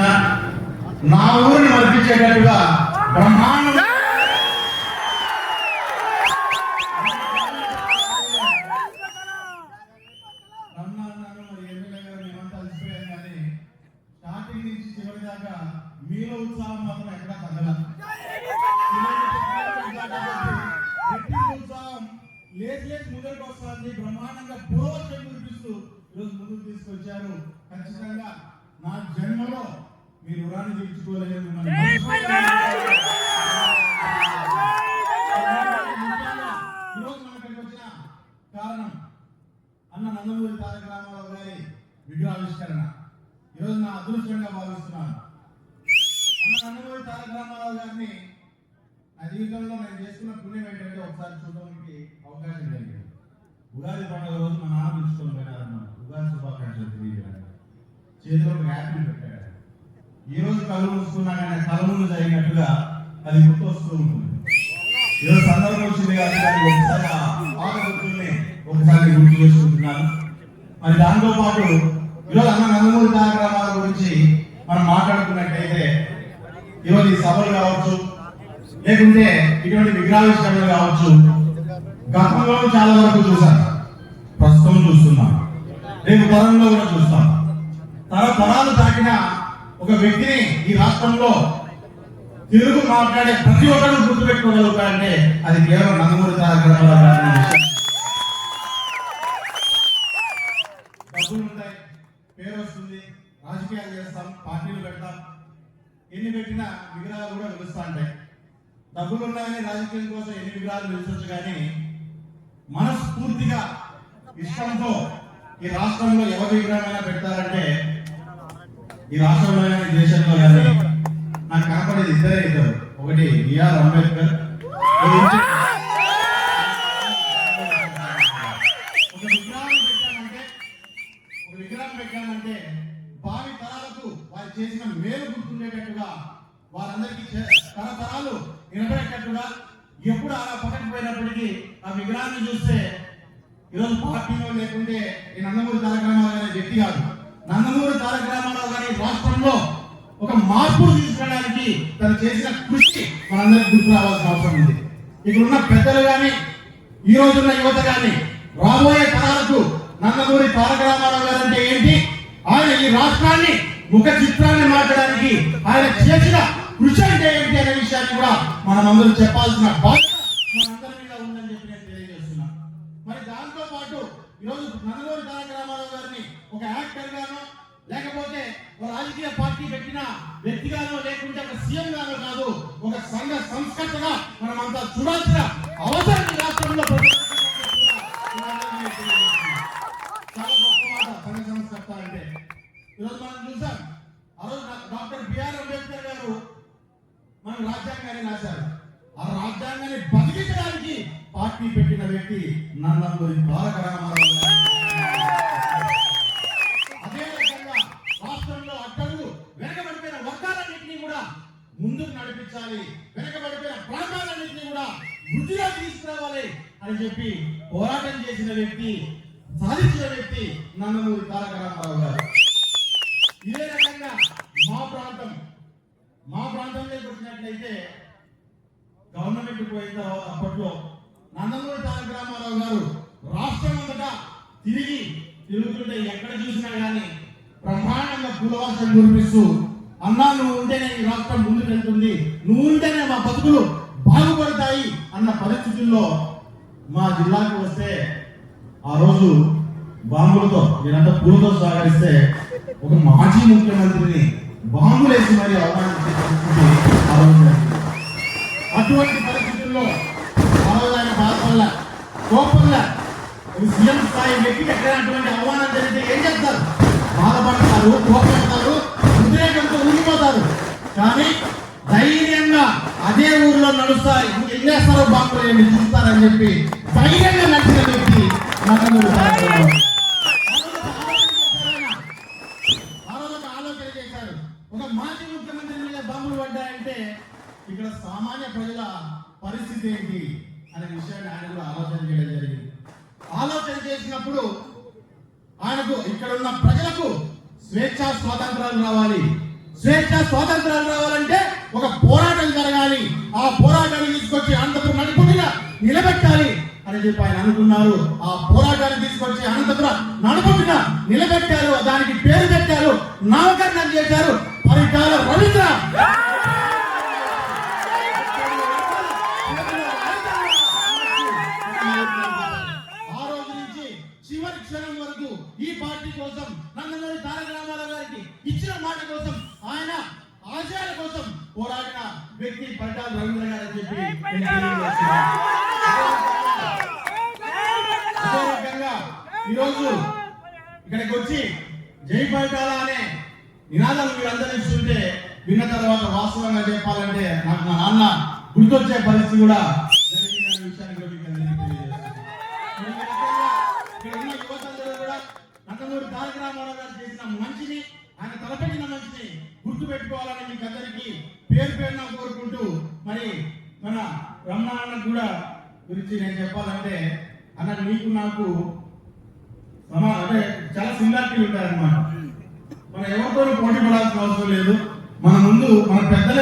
వచ్చినా నా ఊరిని మర్పించేటట్టుగా బ్రహ్మాండం మీలో ఉత్సాహం మాత్రం ఎక్కడా తగ్గల. రెట్టింపు ఉత్సాహం. లేచి లేచి ముందరికి వస్తుంది బ్రహ్మాండంగా పూర్వశం కురిపిస్తూ ఈరోజు ముందుకు తీసుకొచ్చారు. ఖచ్చితంగా నా జన్మలో మీరు ఈరోజు ఇక్కడికి వచ్చిన కారణం అన్న నందమూరి తారక రామారావు గారి విగ్రహావిష్కరణ. ఈరోజు నా అదృష్టంగా భావిస్తున్నాను. అన్న నందమూరి తారక రామారావు గారిని నా జీవితంలో నేను చేసుకున్న పుణ్యం ఏంటంటే ఒకసారి చూడడానికి అవకాశం కలిగింది. ఉగాది పండుగ రోజు మా నాన్న పిలుచుకొని పోయినారన్నమాట. ఉగాది శుభాకాంక్షలు తెలియజేయడానికి చేతిలో ఒక యాపిల్ పెట్టాడు. ఈ రోజు కళ్ళు మూసుకున్నా కానీ కళ్ళ ముందు జరిగినట్టుగా అది గుర్తొస్తూ ఉంటుంది. ఈరోజు సందర్భం వచ్చింది కాబట్టి ఒకసారి ఆ పాత గుర్తుల్ని ఒకసారి గుర్తు చేసుకుంటున్నాను. మరి దాంతో పాటు ఈరోజు అన్న నందమూరి కార్యక్రమాల గురించి మనం మాట్లాడుకున్నట్టయితే ఈరోజు ఈ సభలు కావచ్చు లేకుంటే ఇటువంటి విగ్రహావిష్కరణలు కావచ్చు గతంలో చాలా వరకు చూశాను ప్రస్తుతం చూస్తున్నాం. రేపు తరంలో కూడా చూస్తాం. తన పదాలు దాటిన ఒక వ్యక్తిని ఈ రాష్ట్రంలో తెలుగు మాట్లాడే ప్రతి ఒక్కరు గుర్తుపెట్టుకోగలుగుతారంటే అది కేవలం నందమూరి తారక డబ్బులు ఉంటాయి పేరు వస్తుంది రాజకీయాలు చేస్తాం పార్టీలు పెడతాం. ఎన్ని పెట్టినా విగ్రహాలు కూడా వెలుస్తా ఉంటాయి. డబ్బులు ఉన్నాయని రాజకీయం కోసం ఎన్ని విగ్రహాలు నిలుచొచ్చు కానీ మనస్ఫూర్తిగా ఇష్టంతో ఈ రాష్ట్రంలో ఎవరి విగ్రహమైనా పెడతారంటే ఈ రాష్ట్రంలో కానీ దేశంలో కానీ నాకు కనపడేది ఇద్దరే ఇద్దరు. ఒకటి బిఆర్ అంబేద్కర్ ఒక విగ్రహం పెట్టామంటే ఒక విగ్రహం పెట్టామంటే భావి తరాలకు వారు చేసిన మేలు గుర్తుండేటట్టుగా వారందరికీ తరతరాలు నిలబడేటట్టుగా ఎప్పుడు అలా పట్టకపోయినప్పటికీ ఆ విగ్రహాన్ని చూస్తే ఈరోజు పార్టీలో లేకుంటే నేను నందమూరి తారక రామారావు అనే వ్యక్తి కాదు. నందమూరి తారక రామారావు గారి రాష్ట్రంలో ఒక మార్పు తీసుకురావడానికి తను చేసిన కృషి మనందరికి గుర్తు రావాల్సిన అవసరం ఉంది. ఇక్కడ ఉన్న పెద్దలు కానీ ఈ రోజున్న యువత కానీ రాబోయే తరాలకు నందమూరి తారక రామారావు గారు అంటే ఏంటి? ఆయన ఈ రాష్ట్రాన్ని ముఖ చిత్రాన్ని మార్చడానికి ఆయన చేసిన కృషి అంటే ఏంటి అనే విషయాన్ని కూడా మనం అందరూ చెప్పాల్సిన బాధ్యత మనందరి మీద ఉందని చెప్పి నేను తెలియజేస్తున్నా మరి దాంతో పాటు ఈరోజు నందమూరి తారక రామారావు గారిని ఒక యాక్టర్ గానో లేకపోతే ఒక రాజకీయ పార్టీ పెట్టిన వ్యక్తిగానో లేకుంటే ఒక సీఎం గానో కాదు ఒక సంఘ సంస్కర్తగా మనం అంతా చూడాల్సిన అవసరం ఈ రాష్ట్రంలో చాలా గొప్ప మాట సంఘ సంస్కర్త అంటే. ఈరోజు మనం చూసాం ఆ రోజు డాక్టర్ బిఆర్ అంబేద్కర్ గారు మన రాజ్యాంగాన్ని రాశారు. ఆ రాజ్యాంగాన్ని బతికించడానికి పార్టీ పెట్టిన వ్యక్తి నందమూరి బాలక రామారావు గారు. అదే రకంగా రాష్ట్రంలో అట్టడుగు వెనకబడిపోయిన వర్గాలన్నింటినీ కూడా ముందుకు నడిపించాలి. వెనకబడిపోయిన ప్రాంతాలన్నింటినీ కూడా వృద్ధిగా తీసుకురావాలి అని చెప్పి పోరాటం చేసిన వ్యక్తి సాధించిన వ్యక్తి నందమూరి తారక రామారావు గారు. ఇదే రకంగా మా ప్రాంతం మా ప్రాంతంలోకి వచ్చినట్లయితే గవర్నమెంట్ పోయిన అప్పట్లో నందమూరి తారక రామారావు గారు రాష్ట్రం అంతటా తిరిగి తిరుగుతుంటే ఎక్కడ చూసినా కానీ బ్రహ్మాండంగా పూలవర్షం కురిపిస్తూ అన్నా నువ్వు ఉంటేనే ఈ రాష్ట్రం ముందుకు వెళ్తుంది నువ్వు ఉంటేనే మా బతుకులు బాగుపడతాయి అన్న పరిస్థితుల్లో మా జిల్లాకు వస్తే ఆ రోజు బాంబులతో నేనంతా పూలతో సహకరిస్తే ఒక మాజీ ముఖ్యమంత్రిని బాంబులేసి మరి అవమానించే పరిస్థితి ఆ రోజు అటువంటి పరిస్థితుల్లో ఆ రోజు ఆయన బాధపడల కోపంలా సీఎం స్థాయి వ్యక్తికి ఎక్కడ అటువంటి అవమానం జరిగితే ఏం చేస్తారు బాధపడతారు కోపడతారు ఉద్రేకంతో ఉండిపోతారు. కానీ ధైర్యంగా అదే ఊర్లో నడుస్తారు. ఏం చేస్తారో బాంబులు ఏమి చూస్తారని చెప్పి ధైర్యంగా నడిచిన వ్యక్తి నందమూరి ఒక ఆలోచన చేశారు. ఒక మాజీ ముఖ్యమంత్రి మీద బాంబులు పడ్డాయంటే ఇక్కడ సామాన్య ప్రజల పరిస్థితి ఏంటి అనే విషయాన్ని ఆయన కూడా ఆలోచన చేయడం జరిగింది. ఆలోచన చేసినప్పుడు ఆయనకు ఇక్కడ ఉన్న ప్రజలకు స్వేచ్ఛ స్వాతంత్రాలు రావాలి. స్వేచ్ఛ స్వాతంత్రాలు రావాలంటే ఒక పోరాటం జరగాలి. ఆ పోరాటాన్ని తీసుకొచ్చి అనంతపురం నడుపుడిగా నిలబెట్టాలి అని చెప్పి ఆయన అనుకున్నారు. ఆ పోరాటాన్ని తీసుకొచ్చి అనంతపురం నడుపుడిగా నిలబెట్టారు. దానికి పేరు పెట్టారు. నామకరణం చేశారు. పరిటాల రవీంద్ర. పోరాడిన వ్యక్తి పరిటాల రవీంద్ర గారు అని చెప్పి ఈరోజు ఇక్కడికి వచ్చి జై పరిటాల అనే నినాదాలు మీరందరూ ఇస్తుంటే విన్న తర్వాత వాస్తవంగా చెప్పాలంటే నాకు మా నాన్న గుర్తొచ్చే పరిస్థితి జరిగిందనే విషయాన్ని మీకు. మరి కూడా నందమూరి తారక రామారావు గారు చేసిన మంచిని ఆయన తలపెట్టిన మంచిని గుర్తు పెట్టుకోవాలని మీకు అందరికీ పేరు పేరున కోరుకుంటూ మరి మన బ్రహ్మాండ కూడా గురించి నేను చెప్పాలంటే అన్న నీకు నాకు సమా అంటే చాలా సిమిలారిటీలు ఉంటాయన్నమాట. మనం ఎవరితోనూ పోటీ పడాల్సిన అవసరం లేదు. మన ముందు మన పెద్దల